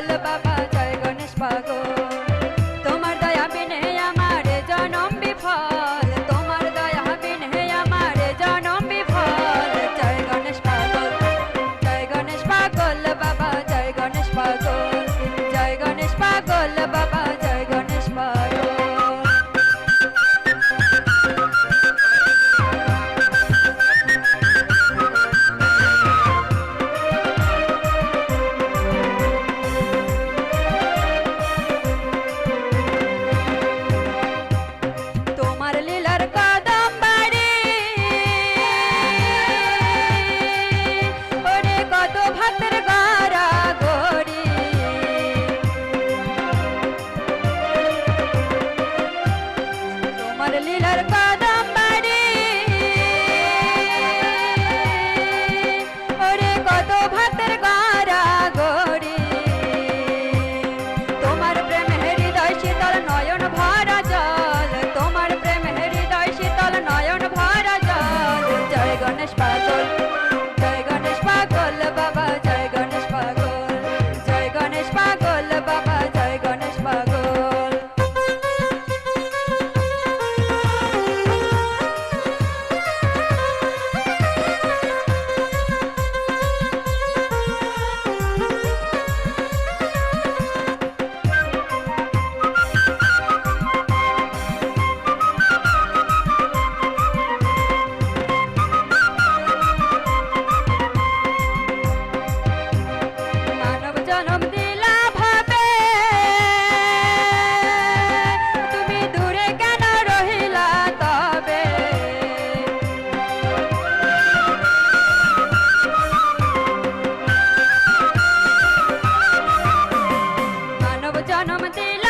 পাগল বাবা, জয় গণেশ পাগল। তোমার দয়া বিনে আমার জনম বিফল। তোমার দয়া বিনে আমার জনম বিফল। জয় গণেশ পাগল, জয় গণেশ পাগল বাবা, জয় গণেশ পাগল। জয় গণেশ পাগল বাবা লীলার পা জনম দিল